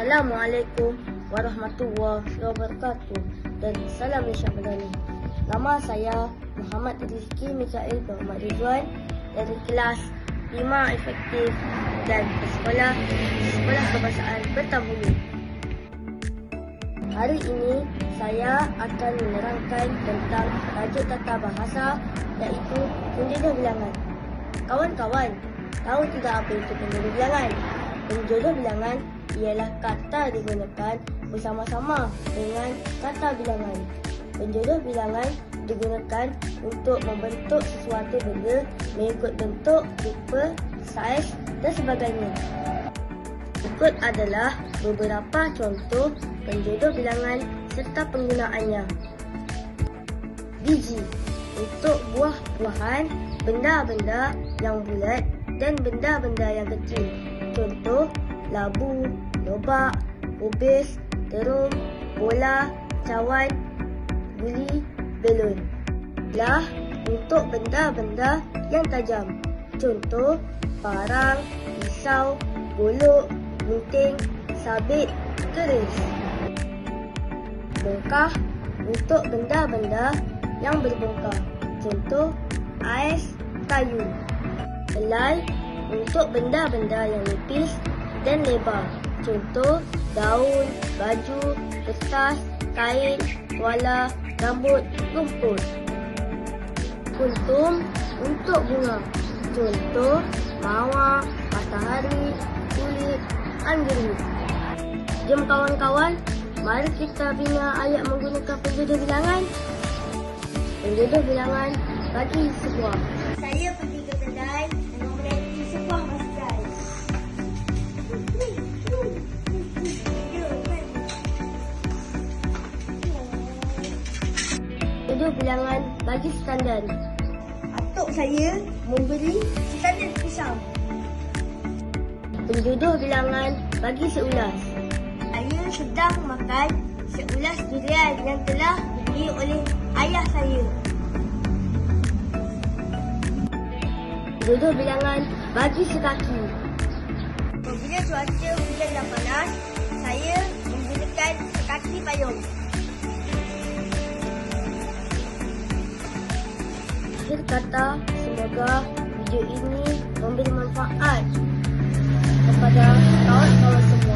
Assalamualaikum warahmatullahi wabarakatuh dan salam Malaysia. Nama saya Muhammad Rizki Mikael Muhammad Ridwan dari kelas 5 efektif dan sekolah sekolah kebahasaan Bertambulu. Hari ini saya akan menerangkan tentang tajuk tata bahasa iaitu penjodoh bilangan. Kawan-kawan, tahu tidak apa itu penjodoh bilangan? Penjodoh bilangan ialah kata digunakan bersama-sama dengan kata bilangan. Penjodoh bilangan digunakan untuk membentuk sesuatu benda mengikut bentuk, rupa, saiz dan sebagainya. Berikut adalah beberapa contoh penjodoh bilangan serta penggunaannya. Biji untuk buah-buahan, benda-benda yang bulat dan benda-benda yang kecil. Contoh labu, lobak, ubis, terung, bola, cawan, guli, belon. Lah untuk benda-benda yang tajam. Contoh parang, pisau, golok, gunting, sabit, keris. Bongkah untuk benda-benda yang berbongkah. Contoh ais, kayu. Helai untuk benda-benda yang nipis dan lebar. Contoh daun, baju, kertas, kain, kuala, rambut, rumput. Kuntum untuk bunga. Contoh mawar, matahari, kulit, anggiri. Jom kawan-kawan, mari kita bina ayat menggunakan penjodoh bilangan. Penjodoh bilangan bagi sebuah. Saya Penjodoh bilangan bagi standar. Atuk saya memberi standar pisau. Penjodoh bilangan bagi seulas. Saya sedang makan seulas durian yang telah diberi oleh ayah saya. Penjodoh bilangan bagi sekaki. Apabila cuaca hujan dan panas, saya menggunakan kaki payung. Akhir kata, semoga video ini memberi manfaat kepada kawan-kawan semua.